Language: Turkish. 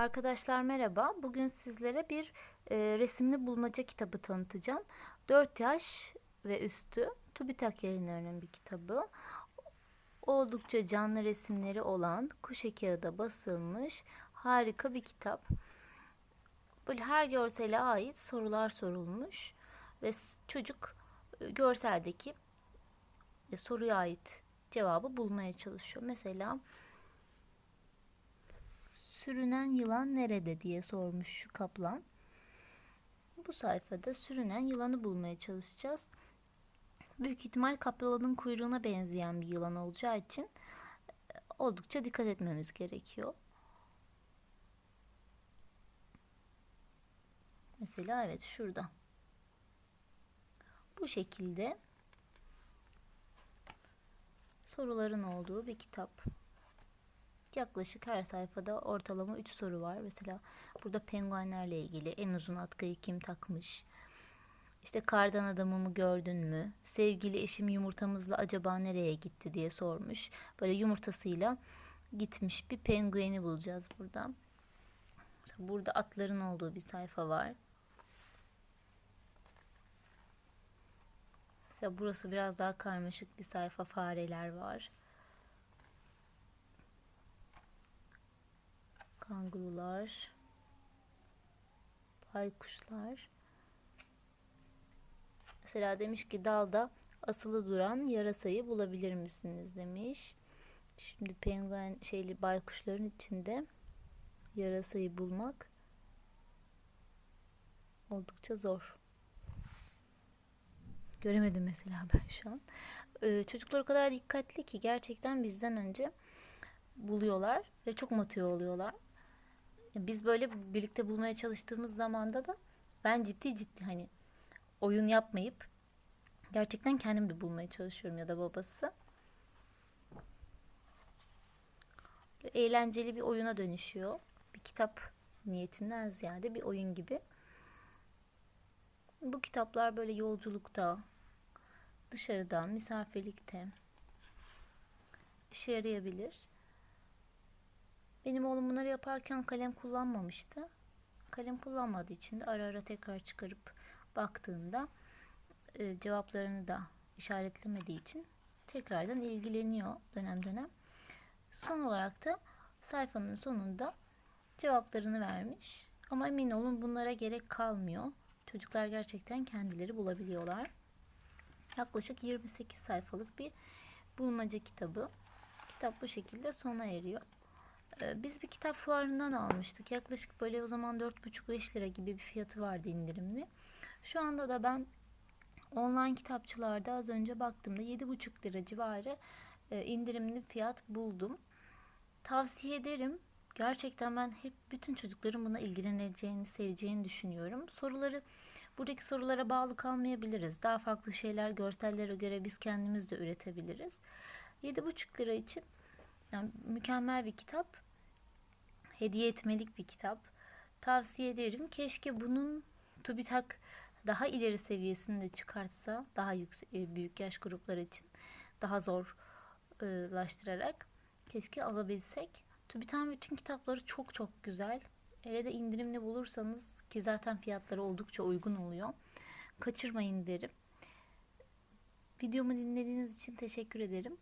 Arkadaşlar merhaba. Bugün sizlere bir e, resimli bulmaca kitabı tanıtacağım. 4 yaş ve üstü TÜBİTAK yayınlarının bir kitabı. Oldukça canlı resimleri olan kuşe kağıda basılmış harika bir kitap. Böyle her görsele ait sorular sorulmuş ve çocuk e, görseldeki e, soruya ait cevabı bulmaya çalışıyor. Mesela sürünen yılan nerede diye sormuş şu kaplan. Bu sayfada sürünen yılanı bulmaya çalışacağız. Büyük ihtimal kaplanın kuyruğuna benzeyen bir yılan olacağı için e, oldukça dikkat etmemiz gerekiyor. Mesela evet şurada. Bu şekilde soruların olduğu bir kitap. Yaklaşık her sayfada ortalama 3 soru var. Mesela burada penguenlerle ilgili en uzun atkıyı kim takmış? İşte kardan adamımı gördün mü? Sevgili eşim yumurtamızla acaba nereye gitti diye sormuş. Böyle yumurtasıyla gitmiş bir pengueni bulacağız burada. Burada atların olduğu bir sayfa var. Mesela burası biraz daha karmaşık bir sayfa. Fareler var. Kangurular, baykuşlar. Mesela demiş ki dalda asılı duran yarasayı bulabilir misiniz demiş. Şimdi penguen şeyli baykuşların içinde yarasayı bulmak oldukça zor. Göremedim mesela ben şu an. Ee, çocuklar o kadar dikkatli ki gerçekten bizden önce buluyorlar ve çok motive oluyorlar. Biz böyle birlikte bulmaya çalıştığımız zamanda da ben ciddi ciddi hani oyun yapmayıp gerçekten kendim de bulmaya çalışıyorum ya da babası. Eğlenceli bir oyuna dönüşüyor. Bir kitap niyetinden ziyade bir oyun gibi. Bu kitaplar böyle yolculukta, dışarıda, misafirlikte işe yarayabilir. Benim oğlum bunları yaparken kalem kullanmamıştı. Kalem kullanmadığı için de ara ara tekrar çıkarıp baktığında e, cevaplarını da işaretlemediği için tekrardan ilgileniyor dönem dönem. Son olarak da sayfanın sonunda cevaplarını vermiş. Ama emin olun bunlara gerek kalmıyor. Çocuklar gerçekten kendileri bulabiliyorlar. Yaklaşık 28 sayfalık bir bulmaca kitabı. Kitap bu şekilde sona eriyor. Ee, Biz bir kitap fuarından almıştık. Yaklaşık böyle o zaman 4,5-5 lira gibi bir fiyatı vardı indirimli. Şu anda da ben online kitapçılarda az önce baktığımda 7,5 lira civarı e, indirimli fiyat buldum. Tavsiye ederim. Gerçekten ben hep bütün çocukların buna ilgileneceğini, seveceğini düşünüyorum. Soruları buradaki sorulara bağlı kalmayabiliriz. Daha farklı şeyler, görsellere göre biz kendimiz de üretebiliriz. 7,5 lira için yani mükemmel bir kitap. Hediye etmelik bir kitap. Tavsiye ederim. Keşke bunun TÜBİTAK daha ileri seviyesinde çıkartsa daha yüksek, büyük yaş grupları için daha zorlaştırarak keşke alabilsek. TÜBİTAK'ın bütün kitapları çok çok güzel. Hele de indirimli bulursanız ki zaten fiyatları oldukça uygun oluyor. Kaçırmayın derim. Videomu dinlediğiniz için teşekkür ederim.